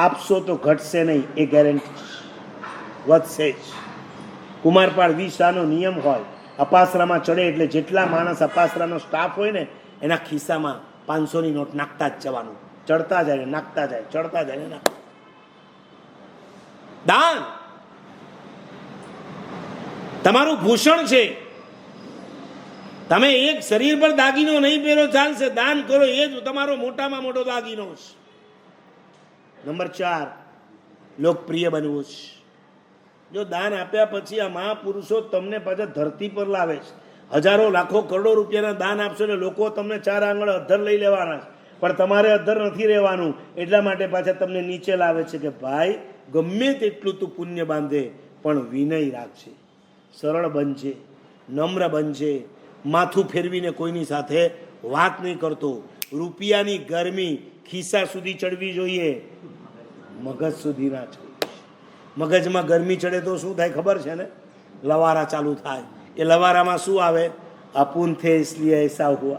આપશો તો ઘટશે નહીં, એ ગેરંટી વધશે જ. કુમારપાળ વિશાનો નિયમ હોય. અપાસરામાં ચડે એટલે જેટલા માણસ અપાસરાનો સ્ટાફ હોય ને, એના ખિસ્સામાં પાંચસોની નોટ નાખતા જ જવાનું. ચડતા જાય નાખતા જાય, ચડતા જાય ને દાન! તમારું ભૂષણ છે. તમે એક શરીર પર દાગીનો નહીં પહેરો, ચાલશે. દાન કરો, એ જ તમારો મોટામાં મોટો દાગીનો છે. નંબર ચાર, લોકપ્રિય બનવું છે જો દાન આપ્યા પછી આ મહાપુરુષો તમને પાછા ધરતી પર લાવે છે. હજારો, લાખો, કરોડો રૂપિયાના દાન આપશો ને લોકો તમને ચાર આંગળ અધર લઈ લેવાના છે. પણ તમારે અધર નથી રહેવાનું. એટલા માટે પાછા તમને નીચે લાવે છે કે ભાઈ, ગમે તેટલું તું પુણ્ય બાંધે, પણ વિનય રાખશે સરળ બનશે નમ્ર બનશે માથું ફેરવીને કોઈની સાથે વાત નહીં કરતો. રૂપિયાની ગરમી ખિસ્સા સુધી ચડવી જોઈએ. મગજ સુધીના છે. મગજમાં ગરમી ચડે તો શું થાય ખબર છે ને? લવારા ચાલુ થાય. એ લવારામાં શું આવે? અપુન થે ઇસલિયે એસા હુઆ.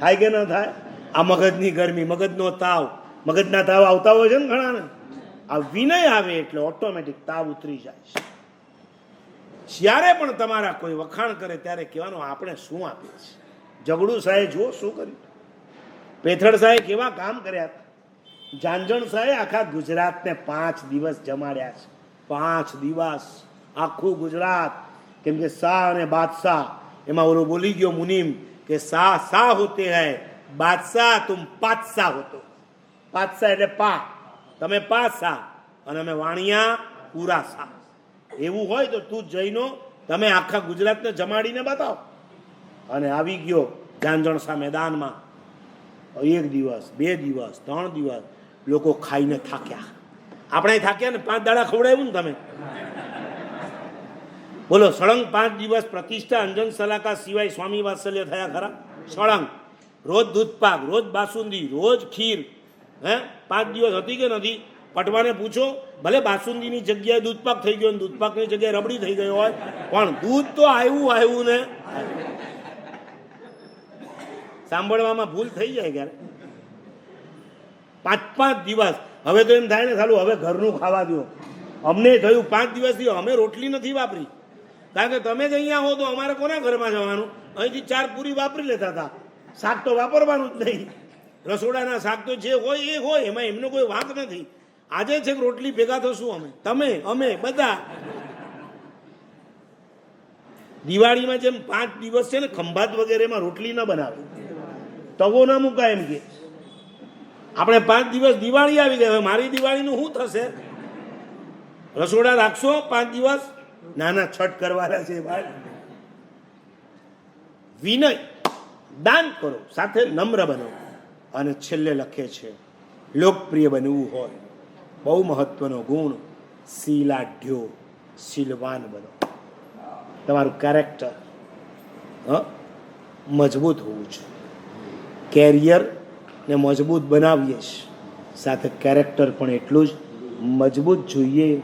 થાય કે ન થાય? આ મગજની ગરમી, મગજનો તાવ. મગજના તાવ આવતા હોય છે ને ઘણાને આ વિનય આવે એટલે ઓટોમેટિક તાવ ઉતરી જાય છે. જ્યારે પણ તમારા કોઈ વખાણ કરે ત્યારે કહેવાનું, આપણે શું આપીએ છીએ? ઝઘડુ સાહેબ, જુઓ શું કર્યું. પેથડ સાહેબ કેવા કામ કર્યા હતા? જાંજણ સાહેબ આખા ગુજરાતને પાંચ દિવસ જમાડ્યા છે. પાંચ દિવસ આખું ગુજરાત, કેમ કે શાહ અને બાદશાહ, એમાં ઓલો બોલી ગયો મુનિમ કે શાહ શાહ હોતે હૈ, બાદશાહ તું પાતશાહ હોતો. પાતશાહ એટલે પા. તમે પાસા અને અમે વાણિયા પૂરા સા એવું હોય તો તું જઈનો, તમે આખા ગુજરાતને જમાડીને બતાવો. અને આવી ગયો જાંજણ જાંજણસા મેદાનમાં. એક દિવસ, બે દિવસ, ત્રણ દિવસ લોકો ખાઈને થાક્યા. આપણે થાક્યા ને પાંચ દાડા ખવડાવ્યું ને તમે? બોલો, સળંગ પાંચ દિવસ પ્રતિષ્ઠા અંજન સલાકા સિવાય સ્વામી વાત્સલ્ય થયા ખરા? સળંગ. રોજ દૂધપાક રોજ બાસુંદી, રોજ ખીર. હે? પાંચ દિવસ હતી કે નથી? પટવાને પૂછો, ભલે બાસુંદીની જગ્યાએ દૂધપાક થઈ ગયો દૂધપાકની જગ્યાએ રબડી થઈ ગયો હોય, પણ દૂધ તો આવ્યું આવ્યું ને. સાંભળવામાં ભૂલ થઈ જાય ક્યારે પાંચ પાંચ દિવસ. હવે તો એમ થાય ને, સાલું, હવે ઘરનું ખાવા દો. અમને થયું પાંચ દિવસથી અમે રોટલી નથી વાપરી. કારણ કે તમે જ અહીંયા હો તો અમારે કોના ઘરમાં જવાનું? અહીંથી ચાર પૂરી વાપરી લેતા હતા. શાક તો વાપરવાનું જ નહીં. રસોડાના શાક તો જે હોય એ હોય, એમાં એમનો કોઈ વાંક નથી. આજે છે રોટલી ભેગા થશું અમે. તમે, અમે, બધા. દિવાળીમાં જેમ પાંચ દિવસ છે ને, ખંભાત વગેરેમાં રોટલી ન બનાવે. તવો ના મૂકાય એમ કે. આપણે પાંચ દિવસ દિવાળી આવી ગઈ, હવે મારી દિવાળીનું શું થશે? રસોડા રાખશો? પાંચ દિવસ? નાના છઠ કરવાના છે ભાઈ. વિનય, દાન કરો, સાથે નમ્ર બનો. અને છેલ્લે લખે છે, લોકપ્રિય બનવું હોય, બહુ મહત્વનો ગુણ, શીલાઢ્યો, શીલવાન બનો. તમારું કેરેક્ટર મજબૂત હોવું છે કેરિયર ને મજબૂત બનાવીએ છીએ. સાથે કેરેક્ટર પણ એટલું જ. મજબૂત જોઈએ.